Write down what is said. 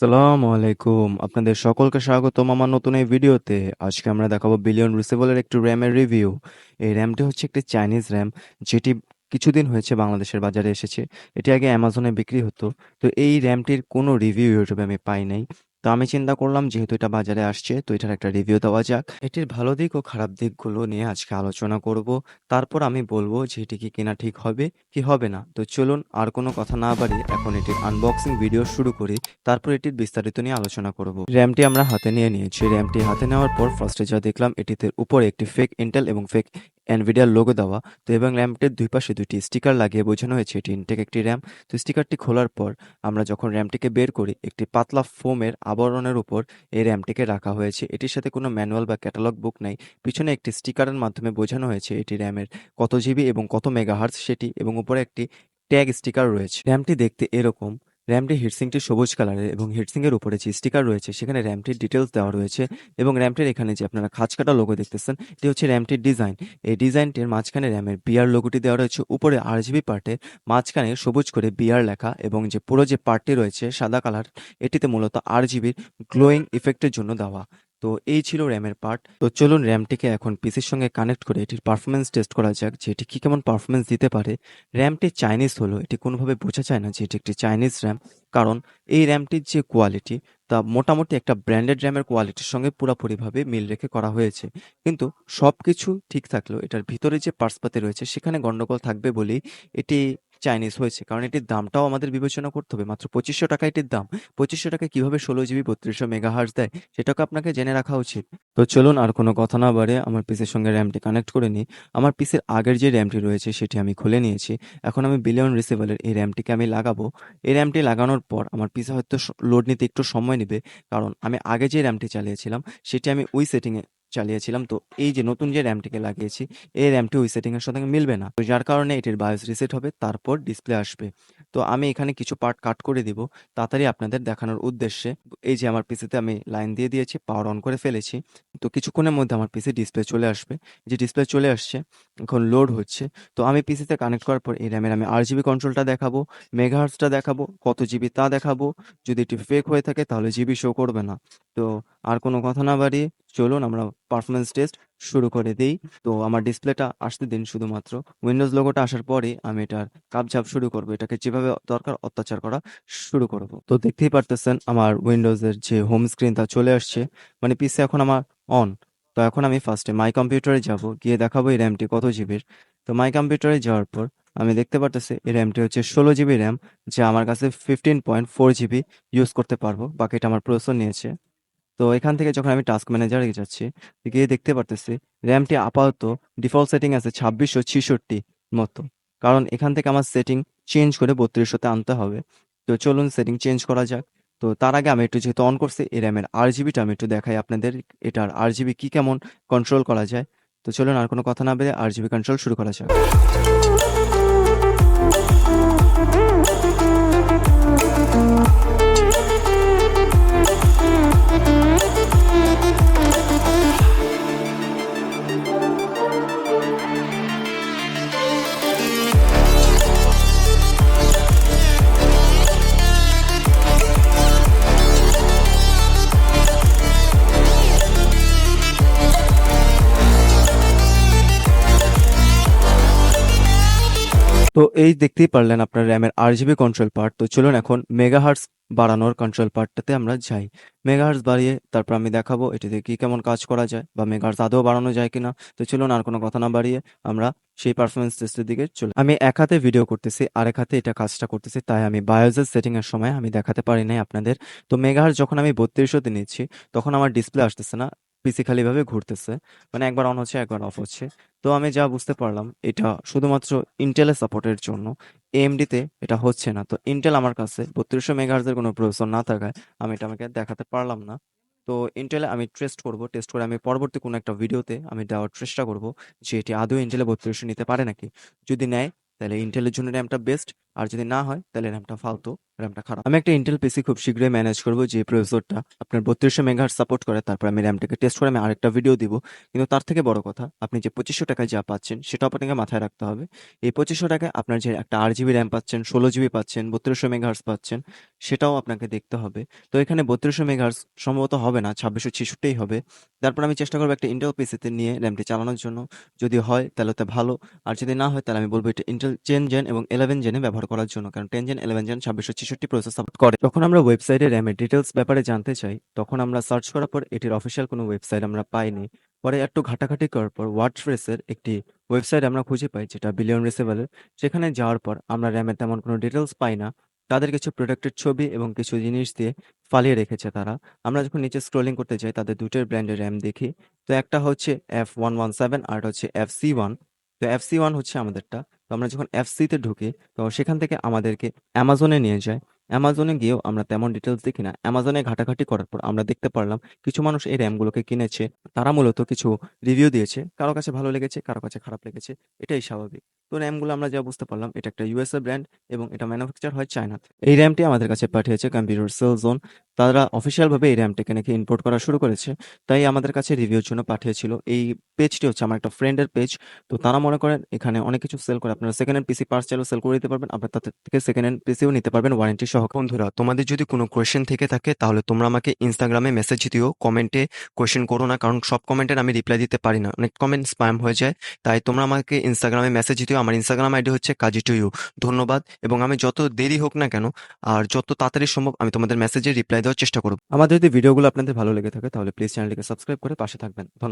আসসালামু আলাইকুম। আপনাদের সকলকে স্বাগতম আমার নতুন এই ভিডিওতে। আজকে আমরা দেখাবো বিলিয়ন রিসেবলের একটি র্যামের রিভিউ। এই র্যামটি হচ্ছে একটি চাইনিজ র্যাম, যেটি কিছুদিন হয়েছে বাংলাদেশের বাজারে এসেছে। এটি আগে অ্যামাজনে বিক্রি হতো। তো এই র্যামটির কোনো রিভিউ ইউটিউবে আমি পাই নাই। তো আমি চিন্তা করলাম, যেহেতু এটা বাজারে আসছে, তো এটার একটা রিভিউ দেওয়া যাক। এটির ভালো দিক ও খারাপ দিকগুলো নিয়ে আজকে আলোচনা করব। তারপর আমি বলব যে এটি কি কেনা ঠিক হবে, কি হবে না। তো চলুন আর কোনো কথা না বাড়িয়ে এখন এটির আনবক্সিং ভিডিও শুরু করি। তারপর এটির বিস্তারিত নিয়ে আলোচনা করব। র্যামটি আমরা হাতে নিয়ে নিয়েছি। র্যামটি হাতে নেওয়ার পর ফার্স্টে যা দেখলাম, এটিতে উপরে একটি ফেক ইন্টেল এবং ফেক এনভিডিয়ার লোগো দেওয়া। তো এবং র্যামটির দুই পাশে দুটি স্টিকার লাগিয়ে বোঝানো হয়েছে এটি ইনটেক একটি র্যাম তো স্টিকারটি খোলার পর আমরা যখন র্যামটিকে বের করি, একটি পাতলা ফোমের আবরণের উপর এই র্যামটিকে রাখা হয়েছে। এটির সাথে কোনো ম্যানুয়াল বা ক্যাটালগ বুক নাই। পিছনে একটি স্টিকারের মাধ্যমে বোঝানো হয়েছে এটি র্যামের কত জিবি এবং কত মেগাহার্জ সেটি এবং উপরে একটি ট্যাগ স্টিকার রয়েছে। র্যামটি দেখতে এরকম। র্যামটি হিটসিংটি সবুজ কালারের এবং হিটসিংয়ের উপরে যে স্টিকার রয়েছে, সেখানে র্যামটির ডিটেলস দেওয়া রয়েছে এবং র্যামটির এখানে যে আপনারা খাঁচ কাটা লোগো দেখতেছেন, এটি হচ্ছে র্যামটির ডিজাইন এই ডিজাইনটির মাঝখানে র্যামের বিয়ার লোগোটি দেওয়া রয়েছে, উপরে আর জিবি পার্টে মাঝখানে সবুজ করে বিয়ার লেখা এবং যে পুরো যে পার্টটি রয়েছে সাদা কালার এটিতে মূলত আর জিবির গ্লোয়িং ইফেক্টের জন্য দেওয়া। তো এই ছিল র্যামের পার্ট। তো চলুন র্যামটিকে এখন পিসির সঙ্গে কানেক্ট করে এটির পারফরমেন্স টেস্ট করা যাক, যে এটি কি কেমন পারফরমেন্স দিতে পারে। র্যামটি চাইনিজ হলো এটি কোনোভাবে বোঝা যায় না যে এটি একটি চাইনিজ র্যাম, কারণ এই র্যামটির যে কোয়ালিটি, তা মোটামুটি একটা ব্র্যান্ডেড র্যামের কোয়ালিটির সঙ্গে পুরোপুরিভাবে মিল রেখে করা হয়েছে। কিন্তু সব কিছু ঠিক থাকলেও এটার ভিতরে যে পার্সপাতি রয়েছে, সেখানে গন্ডগোল থাকবে বলেই এটি চাইনিজ হয়েছে। কারণ এটির দামটাও আমাদের বিবেচনা করতে হবে। মাত্র পঁচিশশো টাকা এটির দাম। পঁচিশশো টাকায় কীভাবে ষোলো জিবি বত্রিশশো মেগা হার্স দেয়, সেটাকে আপনাকে জেনে রাখা উচিত। তো চলুন আর কোনো কথা না বাড়ে আমার পিসের সঙ্গে র্যামটি কানেক্ট করে নিই। আমার পিসের আগের যে র্যামটি রয়েছে, সেটি আমি খুলে নিয়েছি। এখন আমি বিলিয়ন রিসিভারের এই র্যামটিকে আমি লাগাবো। এই র্যামটি লাগানোর পর আমার পিসে হয়তো লোড নিতে একটু সময় নেবে। কারণ আমি আগে যে র্যামটি চালিয়েছিলাম, সেটি আমি ওই সেটিংয়ে চালিয়েছিলাম। তো এই যে নতুন যে র্যামটিকে লাগিয়েছি, এই র্যামটি ওই সেটিং এর সঙ্গে মিলবে না। তো যার কারণে এটির বায়োস রিসেট হবে, তারপর ডিসপ্লে আসবে। তো আমি এখানে কিছু পার্ট কাট করে দিব, তাড়াতাড়ি আপনাদের দেখানোর উদ্দেশ্যে। এই যে আমার পিসিতে আমি লাইন দিয়ে দিয়েছি পাওয়ার অন করে ফেলেছি। তো কিছুক্ষণের মধ্যে আমার পিসি ডিসপ্লে চলে আসবে। যে ডিসপ্লে চলে আসছে, এখন লোড হচ্ছে। তো আমি পিসিতে কানেক্ট করার পর এই র্যামের আমি আর জিবি কন্ট্রোলটা দেখাবো মেগাহার্সটা দেখাবো, কত জিবি তা দেখাবো। যদি এটি ফেক হয়ে থাকে, তাহলে জিবি শো করবে না। তো আর কোনো কথা না বাড়িয়ে চলুন আমরা পারফরমেন্স টেস্ট শুরু করে দিই। তো আমার ডিসপ্লেটা আসতে দিন শুধুমাত্র। উইন্ডোজ লোগোটা আসার পরে আমি এটার কাপঝাপ শুরু করব। এটাকে যেভাবে দরকার অত্যাচার করা শুরু করব। তো দেখতেই পারতেছেন আমার উইন্ডোজের যে হোম স্ক্রিন তা চলে আসছে। মানে পিসি এখন আমার অন তো এখন আমি ফার্স্টে মাই কম্পিউটারে যাব, গিয়ে দেখাবো এই র্যামটি কত জিবির তো মাই কম্পিউটারে যাওয়ার পর আমি দেখতে পারতেছি এই র্যামটি হচ্ছে ষোলো জিবি র্যাম যা আমার কাছে fifteen point four GB use করতে পারব। বাকিটা আমার প্রসেসর নিয়েছে। তো এখান থেকে যখন আমি টাস্ক ম্যানেজারে যাচ্ছি, গিয়ে দেখতে পারতেছি র্যামটি আপাতত ডিফল্ট সেটিং আছে ছাব্বিশশো ছিষট্টি মতো। কারণ এখান থেকে আমার সেটিং চেঞ্জ করে বত্রিশশোতে আনতে হবে। তো চলুন সেটিং চেঞ্জ করা যাক। তো তার আগে আমি একটু যেহেতু অন করছি, এই র্যামের আর জিবিটা আমি একটু দেখাই আপনাদের এটার আর জিবি কি কেমন কন্ট্রোল করা যায়। তো চলুন আর কোনো কথা না বেড়ে আর জিবি কন্ট্রোল শুরু করা যাক। তো এই দেখতেই পারলেন আপনার র্যামের আর জিবি কন্ট্রোল পার্ট তো চলুন এখন মেগাহার্টস বাড়ানোর কন্ট্রোল পার্টটাতে আমরা যাই। মেগাহার্টস বাড়িয়ে তারপর আমি দেখাবো এটিতে কি কেমন কাজ করা যায় বা মেগাহার্টস আদৌ বাড়ানো যায় কিনা। তো চলুন আর কোনো কথা না বাড়িয়ে আমরা সেই পারফরমেন্স টেস্টের দিকে চলে। আমি এক হাতে ভিডিও করতেছি, আরেক হাতে এটা কাজটা করতেছি, তাই আমি বায়োজের সেটিং এর সময় আমি দেখাতে পারি নাই আপনাদের। তো মেগাহার্টস যখন আমি বত্রিশশোতে নিচ্ছি, তখন আমার ডিসপ্লে আসতেছে না। পিসি খালিভাবে ঘুরতেছে। মানে একবার অন হচ্ছে, একবার অফ হচ্ছে। তো আমি যা বুঝতে পারলাম, এটা শুধুমাত্র ইন্টেলের সাপোর্টের জন্য। এএমডিতে এটা হচ্ছে না। তো ইন্টেল আমার কাছে বত্রিশশো মেগাহার্জের কোনো প্রসেসর না থাকায় আমি এটা আমাকে দেখাতে পারলাম না। তো ইন্টেলে আমি টেস্ট করব টেস্ট করে আমি পরবর্তী কোনো একটা ভিডিওতে আমি দেওয়ার চেষ্টা করব যে এটি আদৌ ইন্টেলে বত্রিশশো নিতে পারে নাকি। যদি নেয়, তাহলে ইন্টেলের জন্য র্যামটা বেস্ট আর যদি না হয়, তাহলে র্যামটা ফালতু র্যামটা খারাপ। আমি একটা ইন্টেল পিসি খুব শীঘ্রই ম্যানেজ করব, যে প্রসেসরটা আপনার বত্রিশশো মেগাহার্ট সাপোর্ট করে, তারপর আমি র্যামটাকে টেস্ট করে আমি আরেকটা ভিডিও দিব। কিন্তু তার থেকে বড় কথা, আপনি যে পঁচিশশো টাকায় যা পাচ্ছেন সেটাও আপনাকে মাথায় রাখতে হবে। এই পঁচিশশো টাকায় আপনার যে একটা আট জিবি র্যাম পাচ্ছেন, ষোলো জিবি পাচ্ছেন, বত্রিশশো মেগাহার্স পাচ্ছেন, সেটাও আপনাকে দেখতে হবে। তো এখানে বত্রিশশো মেগাহার্স সম্ভবত হবে না, ছাব্বিশশো ছেষট্টিই হবে। তারপর আমি চেষ্টা করব একটা ইন্টেল পিসিতে নিয়ে র্যামটি চালানোর জন্য। যদি হয়, তাহলে তো ভালো। আর যদি না হয়, তাহলে আমি বলব এটা ইন্টেল টেন জেন এবং ইলেভেন জেনে ব্যবহার করার জন্য, কারণ টেন জেন ইলেভেন জেন ছাব্বিশশো ছেষট্টি প্রসেস সাপোর্ট করে। যখন আমরা ওয়েবসাইটে র্যামের ডিটেলস ব্যাপারে জানতে চাই, তখন আমরা সার্চ করার পর এটির অফিসিয়াল কোনো ওয়েবসাইট আমরা পাইনি। পরে একটু ঘাটাঘাটি করার পর ওয়ার্ডপ্রেসের একটি ওয়েবসাইট আমরা খুঁজে পাই, যেটা বিলিয়ন রিসেভারের সেখানে যাওয়ার পর আমরা র্যামের তেমন কোনো ডিটেলস পাই না। তাদের কিছু প্রোডাক্টের ছবি এবং কিছু জিনিস দিয়ে ফালিয়ে রেখেছে তারা। আমরা যখন নিচে স্ক্রোলিং করতে যাই, তাদের দুটোর ব্র্যান্ডের র্যাম দেখি। তো একটা হচ্ছে এফ ওয়ান ওয়ান সেভেন আর হচ্ছে এফ সি ওয়ান তো এফ সি ওয়ান হচ্ছে আমাদেরটা। তো আমরা যখন এফ সিতে ঢুকি, তো সেখান থেকে আমাদেরকে অ্যামাজনে নিয়ে যায়। অ্যামাজনে গিয়েও আমরা তেমন ডিটেলস দেখি না। অ্যামাজনে ঘাটাঘাটি করার পর আমরা দেখতে পারলাম, কিছু মানুষ এই র্যামগুলোকে কিনেছে। তারা মূলত কিছু রিভিউ দিয়েছে। কারও কাছে ভালো লেগেছে, কারও কাছে খারাপ লেগেছে, এটাই স্বাভাবিক। তো র্যামগুলো আমরা যা বুঝতে পারলাম, এটা একটা ইউএসএ ব্র্যান্ড এবং এটা ম্যানুফ্যাকচার হয় চায়নাতে এই র্যামটি আমাদের কাছে পাঠিয়েছে কম্পিউটার সেল জোন তারা অফিসিয়ালভাবে এই র্যামটিকে নাকি ইম্পোর্ট করা শুরু করেছে। তাই আমাদের কাছে রিভিউর জন্য পাঠিয়েছিল। এই পেজটি হচ্ছে আমার একটা ফ্রেন্ডের পেজ তো তারা মনে করেন এখানে অনেক কিছু সেল করে, আপনারা সেকেন্ড হ্যান্ড পিসি পার্টস চাইলেও সেল করে দিতে পারবেন। আপনার তাদের থেকে সেকেন্ড হ্যান্ড পিসিও নিতে পারবেন ওয়ারেন্টি সহ। বন্ধুরা, তোমাদের যদি কোনো কোয়েশ্চেন থেকে থাকে, তাহলে তোমরা আমাকে ইনস্টাগ্রামে মেসেজ দিও কমেন্টে কোয়েশ্চেন করো না, কারণ সব কমেন্টের আমি রিপ্লাই দিতে পারি না। অনেক কমেন্ট স্প্যাম হয়ে যায়, তাই তোমরা আমাকে ইনস্টাগ্রামে মেসেজ দিও। আমার ইনস্টাগ্রাম আইডি হচ্ছে কাজি টু ইউ ধন্যবাদ, এবং আমি যত দেরি হোক না কেন, আর যত তাড়াতাড়ি সম্ভব আমি তোমাদের মেসেজে রিপ্লাই দেওয়ার চেষ্টা করব আমাদের যদি ভিডিওগুলো আপনাদের ভালো লেগে থাকে তাহলে প্লিজ চ্যানেলটিকে সাবস্ক্রাইব করে পাশে থাকবেন। ধন্যবাদ।